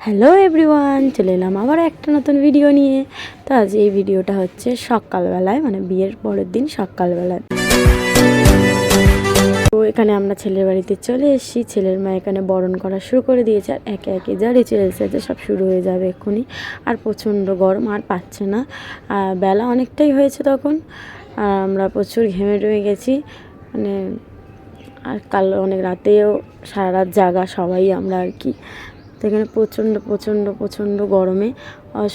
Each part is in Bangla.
হ্যালো এভরিওয়ান চলে এলাম আবার একটা নতুন ভিডিও নিয়ে। তো আজ এই ভিডিওটা হচ্ছে সকালবেলায় মানে বিয়ের পরের দিন সকালবেলায়। তো এখানে আমরা ছেলের বাড়িতে চলে এসেছি। ছেলের মা এখানে বরণ করা শুরু করে দিয়েছে আর একে একে যা রিচুয়ালস আছে সব শুরু হয়ে যাবে এক্ষুনি। আর প্রচণ্ড গরম, আর পাচ্ছে না। আর বেলা অনেকটাই হয়েছে তখন। আর আমরা প্রচুর ঘেমে টেমে গেছি। মানে আর কাল অনেক রাতেও সারা রাত জাগা সবাই আমরা আর কি। তো এখানে প্রচণ্ড প্রচণ্ড প্রচণ্ড গরমে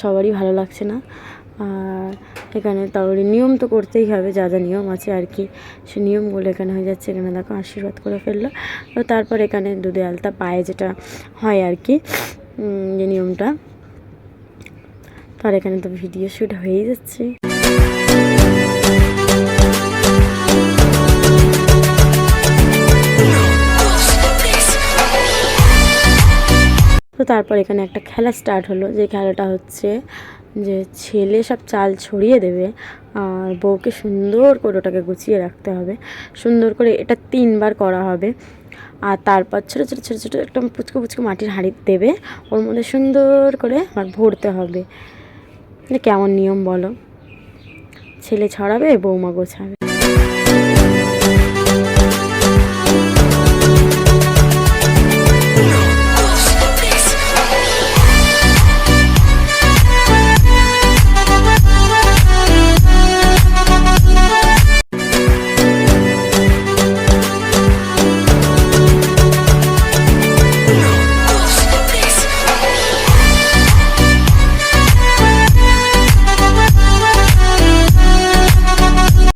সবারই ভালো লাগছে না। আর এখানে তাহলে নিয়ম তো করতেই হবে, যা যা নিয়ম আছে আর কি। সে নিয়মগুলো এখানে হয়ে যাচ্ছে, এখানে দেখো আশীর্বাদ করে ফেলল। তো তারপর এখানে দুধে আলতা পায়ে যেটা হয় আর কি যে নিয়মটা, তার এখানে তো ভিডিও শ্যুট হয়েই যাচ্ছে। তো তারপর এখানে একটা খেলা স্টার্ট হলো, যে খেলাটা হচ্ছে যে ছেলে সব চাল ছড়িয়ে দেবে আর বউকে সুন্দর করে ওটাকে গুছিয়ে রাখতে হবে। সুন্দর করে এটা তিনবার করা হবে। আর তারপর ছোটো ছোটো ছোটো ছোটো একটা পুচকো পুচকো মাটির হাঁড়ি দেবে, ওর মধ্যে সুন্দর করে আমার ভরতে হবে। কেমন নিয়ম বলো? ছেলে ছড়াবে বৌমা গোছাবে।